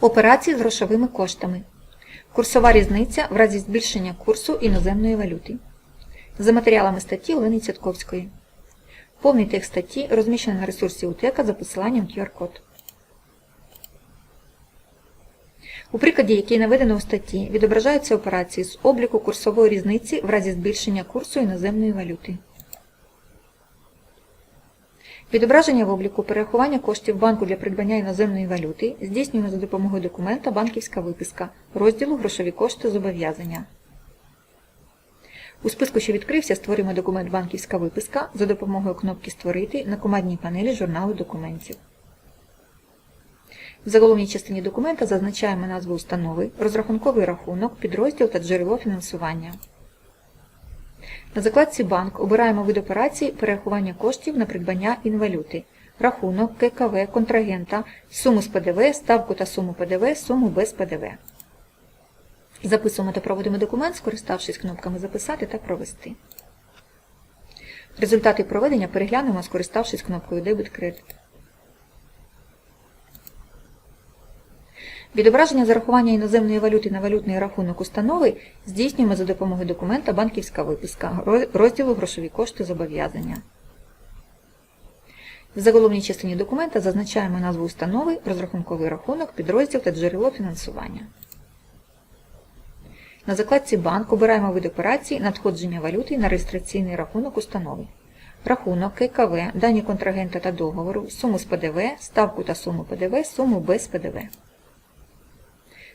Операції з грошовими коштами. Курсова різниця в разі збільшення курсу іноземної валюти. За матеріалами статті Олени Цятковської. Повний текст статті розміщено на ресурсі УТЕКа за посиланням QR-код. У прикладі, який наведено у статті, відображаються операції з обліку курсової різниці в разі збільшення курсу іноземної валюти. Відображення в обліку перерахування коштів банку для придбання іноземної валюти здійснюємо за допомогою документа «Банківська виписка» розділу «Грошові кошти зобов'язання». У списку, що відкрився, створюємо документ «Банківська виписка» за допомогою кнопки «Створити» на командній панелі журналу документів. В заголовній частині документа зазначаємо назву установи, розрахунковий рахунок, підрозділ та джерело фінансування. На закладці Банк обираємо вид операцій перерахування коштів на придбання інвалюти, рахунок, ККВ, контрагента, суму з ПДВ, ставку та суму ПДВ, суму без ПДВ. Записуємо та проводимо документ, скориставшись кнопками Записати та Провести. Результати проведення переглянемо, скориставшись кнопкою Дебет Відображення зарахування іноземної валюти на валютний рахунок установи здійснюємо за допомогою документа «Банківська виписка» розділу «Грошові кошти зобов'язання». В заголовній частині документа зазначаємо назву установи, розрахунковий рахунок, підрозділ та джерело фінансування. На закладці Банк обираємо вид операцій надходження валюти на реєстраційний рахунок установи. Рахунок, ККВ, дані контрагента та договору, суму з ПДВ, ставку та суму ПДВ, суму без ПДВ.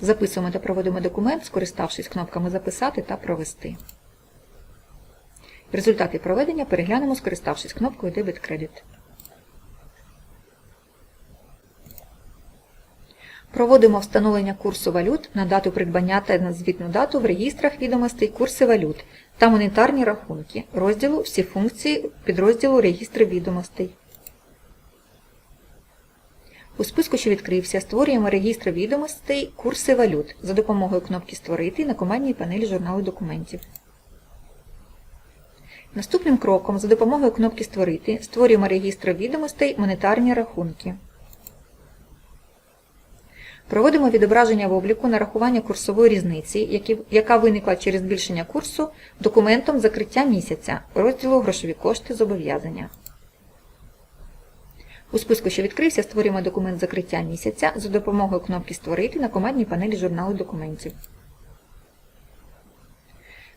Записуємо та проводимо документ, скориставшись кнопками Записати та Провести. Результати проведення переглянемо, скориставшись кнопкою Дебет Кредит. Проводимо встановлення курсу валют на дату придбання та на звітну дату в реєстрах відомостей курси валют та монетарні рахунки розділу Всі функції підрозділу Реєстри відомостей. У списку, що відкрився, створюємо реєстр відомостей курси валют за допомогою кнопки Створити на командній панелі журналу документів. Наступним кроком за допомогою кнопки Створити створюємо реєстр відомостей монетарні рахунки. Проводимо відображення в обліку нарахування курсової різниці, яка виникла через збільшення курсу документом закриття місяця розділу Грошові кошти зобов'язання. У списку, що відкрився, створюємо документ закриття місяця за допомогою кнопки Створити на командній панелі журналу документів.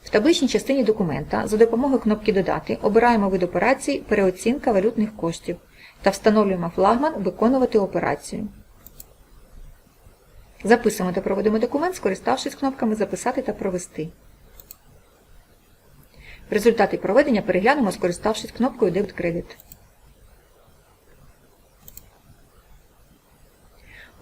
В табличній частині документа за допомогою кнопки Додати обираємо вид операцій Переоцінка валютних коштів та встановлюємо флагман Виконувати операцію. Записуємо та проводимо документ, скориставшись кнопками Записати та Провести. Результати проведення переглянемо, скориставшись кнопкою Дебет Кредит.